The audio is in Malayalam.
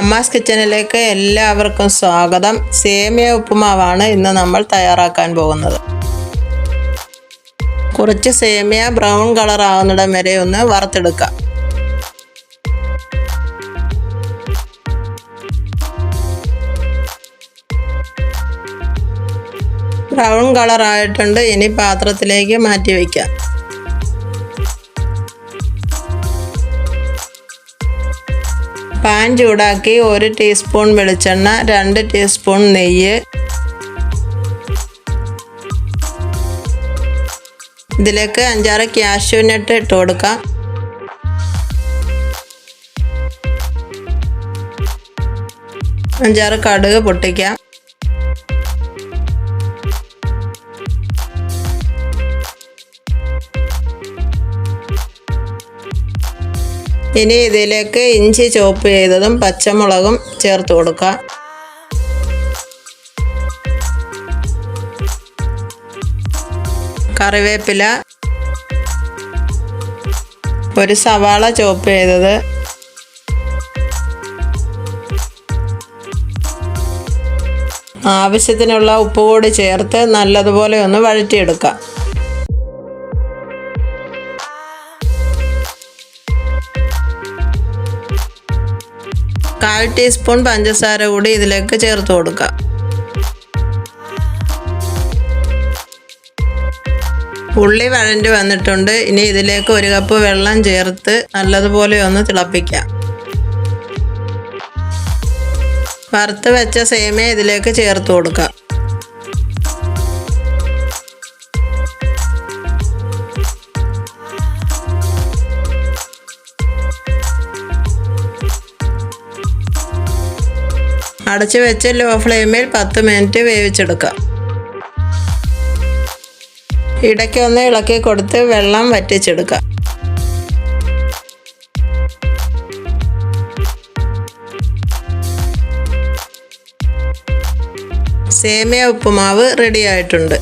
അമ്മാസ് കിച്ചണിലേക്ക് എല്ലാവർക്കും സ്വാഗതം. സേമിയ ഉപ്പുമാവാണ് ഇന്ന് നമ്മൾ തയ്യാറാക്കാൻ പോകുന്നത്. കുറച്ച് സേമിയ ബ്രൗൺ കളർ ആകുന്നിടം വരെ ഒന്ന് വറുത്തെടുക്കാം. ബ്രൗൺ കളർ ആയിട്ടുണ്ട്. ഇനി പാത്രത്തിലേക്ക് മാറ്റി വയ്ക്കാം. പാൻ ചൂടാക്കി ഒരു ടീസ്പൂൺ വെളിച്ചെണ്ണ രണ്ട് ടീസ്പൂൺ നെയ്യ്. ഇതിലേക്ക് അഞ്ചാറ് ക്യാഷ്യൂ നട്ട് ഇട്ട് കൊടുക്കാം. അഞ്ചാറ് കടുക് പൊട്ടിക്കാം. ഇനി ഇതിലേക്ക് ഇഞ്ചി ചോപ്പ് ചെയ്തതും പച്ചമുളകും ചേർത്ത് കൊടുക്കുക കറിവേപ്പില. ഒരു സവാള ചോപ്പ് ചെയ്തത്. ആവശ്യത്തിനുള്ള ഉപ്പ് കൂടി ചേർത്ത് നല്ലതുപോലെ ഒന്ന് വഴറ്റിയെടുക്കാം. കാൽ ടീസ്പൂൺ പഞ്ചസാര കൂടി ഇതിലേക്ക് ചേർത്ത് കൊടുക്കുക ഉള്ളി വഴണ്ടി വന്നിട്ടുണ്ട്. ഇനി ഇതിലേക്ക് ഒരു കപ്പ് വെള്ളം ചേർത്ത് നല്ലതുപോലെ ഒന്ന് തിളപ്പിക്കാം. വറുത്ത് വെച്ച സേമിയ ഇതിലേക്ക് ചേർത്ത് കൊടുക്കാം. അടച്ചു വെച്ച് ലോ ഫ്ലെയിമിൽ പത്ത് മിനിറ്റ് വേവിച്ചെടുക്കാം ഇടയ്ക്ക് ഒന്ന് ഇളക്കി കൊടുത്ത് വെള്ളം വറ്റിച്ചെടുക്കാം സേമിയ ഉപ്പുമാവ് റെഡി ആയിട്ടുണ്ട്.